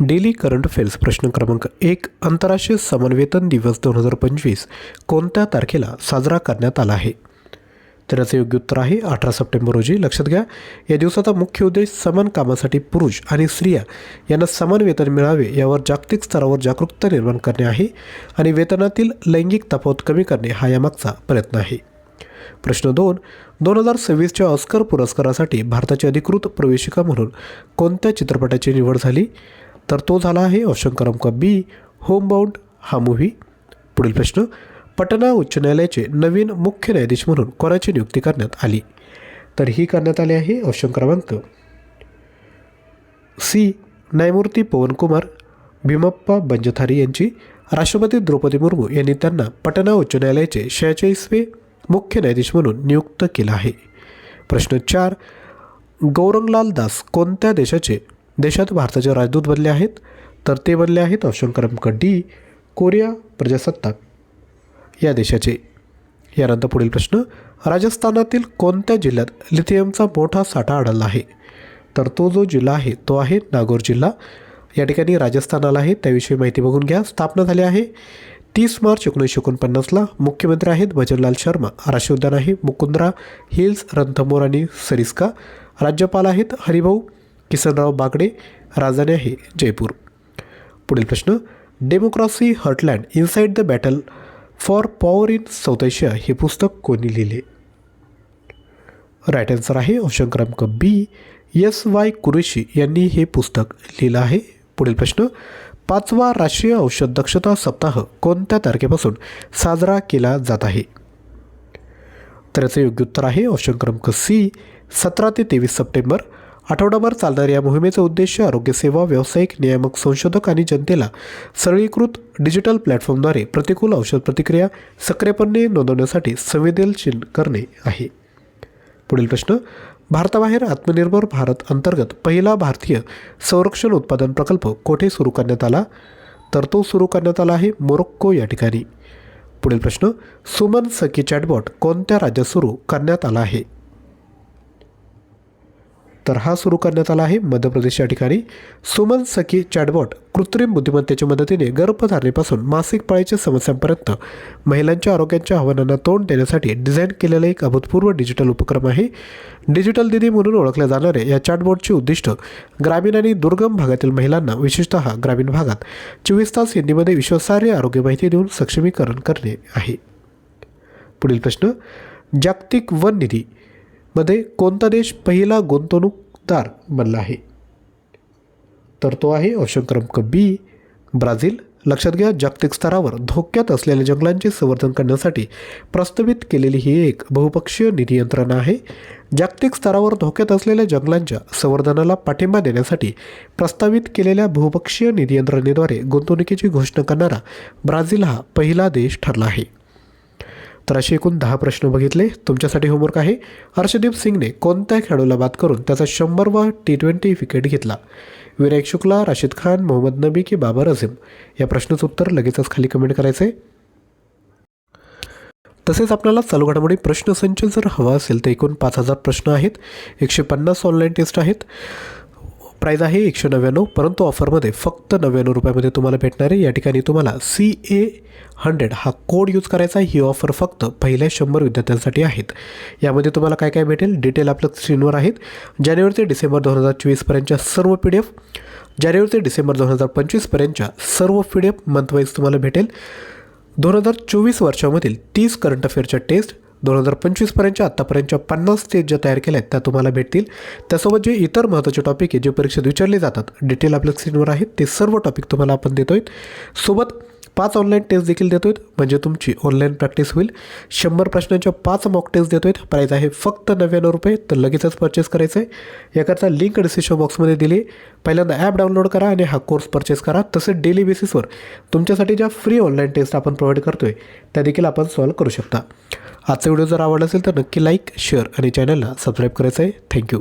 Daily current affairs प्रश्न क्रमांक एक आंतरराष्ट्रीय समन्वेतन दिवस दोन हजार पंचवीस कोणत्या तारखेला साजरा करण्यात आला आहे? तर याचं योग्य उत्तर आहे अठरा सप्टेंबर रोजी. लक्षात घ्या या दिवसाचा मुख्य उद्देश समान कामासाठी पुरुष आणि स्त्रिया यांना समान वेतन मिळावे यावर जागतिक स्तरावर जागरूकता निर्माण करणे आहे आणि वेतनातील लैंगिक तफावत कमी करणे हा यामागचा प्रयत्न आहे. प्रश्न दोन दोन हजार सव्वीसच्या ऑस्कर पुरस्कारासाठी भारताची अधिकृत प्रवेशिका म्हणून कोणत्या चित्रपटाची निवड झाली? तर तो झाला आहे ऑप्शन क्रमांक बी होमबाउंड हा मूव्ही. पुढील प्रश्न पटना उच्च न्यायालयाचे नवीन मुख्य न्यायाधीश म्हणून कोणाची नियुक्ती करण्यात आली? तर ही करण्यात आली आहे ऑप्शन क्रमांक सी न्यायमूर्ती पवनकुमार भीमप्पा बंजथारी यांची राष्ट्रपती द्रौपदी मुर्मू यांनी त्यांना पटना उच्च न्यायालयाचे शेहेचाळीसवे मुख्य न्यायाधीश म्हणून नियुक्त केलं आहे. प्रश्न चार गौरंगलाल दास कोणत्या देशाचे देशात भारताचे राजदूत बनले आहेत? तर ते बनले आहेत ऑप्शन क्रमांक डी कोरिया प्रजासत्ताक. या देशाचे. यानंतर पुढील प्रश्न राजस्थानातील कोणत्या जिल्ह्यात लिथियमचा मोठा साठा आढळला आहे? तर तो जो जिल्हा आहे तो आहे नागौर जिल्हा. या ठिकाणी राजस्थानाला आहे त्याविषयी माहिती बघून घ्या. स्थापना झाली आहे. तीस मार्च एकोणीसशे एकोणपन्नासला मुख्यमंत्री आहेत भजनलाल शर्मा राष्ट्रीय उद्यान आहे मुकुंदरा हिल्स रणथंबोर आणि सरिस्का. राज्यपाल आहेत हरिभाऊ किसनराव बागडे राजधानी आहे जयपूर. पुढील प्रश्न democracy heartland inside the battle for power in South Asia हे पुस्तक कोणी लिहिले? राईट आन्सर आहे ऑप्शन क्रमांक बी एस वाय कुरेशी यांनी हे पुस्तक लिहिलं आहे. पुढील प्रश्न पाचवा राष्ट्रीय औषध दक्षता सप्ताह कोणत्या तारखेपासून साजरा केला जात आहे? तर याचं योग्य उत्तर आहे ऑप्शन क्रमांक सी सतरा ते तेवीस सप्टेंबर. आठवडाभर चालणाऱ्या या मोहिमेचा उद्देश आरोग्यसेवा व्यावसायिक नियामक संशोधक आणि जनतेला सरळीकृत डिजिटल प्लॅटफॉर्मद्वारे प्रतिकूल औषध प्रतिक्रिया सक्रियपणे नोंदवण्यासाठी संवेदनशील करणे आहे. पुढील प्रश्न भारताबाहेर आत्मनिर्भर भारत अंतर्गत पहिला भारतीय संरक्षण उत्पादन प्रकल्प कोठे सुरू करण्यात आला? तर तो सुरू करण्यात आला आहे मोरोक्को या ठिकाणी. पुढील प्रश्न सुमन सखी चॅटबॉट कोणत्या राज्यात सुरू करण्यात आला आहे? तर हा सुरू करण्यात आला आहे. मध्य प्रदेश या ठिकाणी सुमन सखी चॅटबॉट कृत्रिम बुद्धिमत्तेच्या मदतीने गर्भधारणेपासून मासिक पाळीच्या समस्यांपर्यंत महिलांच्या आरोग्याच्या आव्हानांना तोंड देण्यासाठी डिझाईन केलेला एक अभूतपूर्व डिजिटल उपक्रम आहे. डिजिटल दिदी म्हणून ओळखल्या जाणाऱ्या या चॅटबॉटचे उद्दिष्ट ग्रामीण आणि दुर्गम भागातील महिलांना विशेषतः ग्रामीण भागात चोवीस तास हिंदीमध्ये विश्वासार्ह आरोग्य माहिती देऊन सक्षमीकरण करणे आहे. पुढील प्रश्न जागतिक वन निधी मध्ये कोणता देश पहिला गुंतवणूकदार बनला आहे? तर तो आहे ऑप्शन क्रमांक बी ब्राझील. लक्षात घ्या जागतिक स्तरावर धोक्यात असलेल्या जंगलांचे संवर्धन करण्यासाठी प्रस्तावित केलेली ही एक बहुपक्षीय निधी यंत्रणा आहे. जागतिक स्तरावर धोक्यात असलेल्या जंगलांच्या संवर्धनाला पाठिंबा देण्यासाठी प्रस्तावित केलेल्या बहुपक्षीय निधी यंत्रणेद्वारे गुंतवणुकीची घोषणा करणारा ब्राझील हा पहिला देश ठरला आहे. तर असे एकूण दहा प्रश्न बघितले. तुमच्यासाठी होमवर्क आहे. हर्षदीप सिंगने कोणत्या खेळाडूला बाद करून त्याचा शंभरवा टी ट्वेंटी विकेट घेतला? विनायक शुक्ला राशिद खान मोहम्मद नबी की बाबर अझीम? या प्रश्नाचं उत्तर लगेचच खाली कमेंट करायचं. आहे तसेच आपल्याला चालू घडामोडी प्रश्नसंच जर हवा असेल तर एकूण पाच हजार प्रश्न आहेत. एकशे पन्नास ऑनलाईन टेस्ट आहेत. प्राईज आहे एकशे नव्याण्णव परंतु ऑफरमध्ये फक्त नव्याण्णव रुपयामध्ये तुम्हाला भेटणार आहे. या ठिकाणी तुम्हाला सी ए हंड्रेड हा कोड यूज करायचा आहे. ही ऑफर फक्त पहिल्या शंभर विद्यार्थ्यांसाठी आहेत. यामध्ये तुम्हाला काय काय भेटेल? डिटेल आपल्या स्क्रीनवर आहेत. जानेवारी ते डिसेंबर दोन हजार चोवीसपर्यंतच्या सर्व पी डी एफ जानेवारी ते डिसेंबर दोन हजार पंचवीसपर्यंतच्या सर्व पी डी एफ मंथवाईज तुम्हाला भेटेल. दोन हजार चोवीस वर्षामधील तीस करंट अफेअरच्या टेस्ट दोन हजार पंचवीसपर्यंतच्या आत्तापर्यंतच्या पन्नास स्टेज ज्या तयार केल्या आहेत त्या तुम्हाला भेटतील. त्यासोबत जे इतर महत्त्वाचे टॉपिक आहे जे परीक्षेत विचारले जातात डिटेल आपल्या स्क्रीनवर आहेत ते सर्व टॉपिक तुम्हाला आपण देतो आहे सोबत पाच ऑनलाईन टेस्ट देखील देतो आहेत म्हणजे तुमची ऑनलाईन प्रॅक्टिस होईल. शंभर प्रश्नांच्या पाच मॉक टेस्ट देतो आहेत प्राईज आहे फक्त नव्याण्णव रुपये. तर लगेचच परचेस करायचं आहे याकरता लिंक डिसिशन बॉक्समध्ये दिली. पहिल्यांदा ॲप डाउनलोड करा आणि हा कोर्स परचेस करा. तसेच डेली बेसिसवर तुमच्यासाठी ज्या फ्री ऑनलाईन टेस्ट आपण प्रोव्हाइड करतो आहे त्या देखील आपण सॉल्व करू शकता. आजचा व्हिडिओ जर आवडला असेल तर नक्की लाईक शेअर आणि चॅनलला सबस्क्राईब करायचं आहे थँक्यू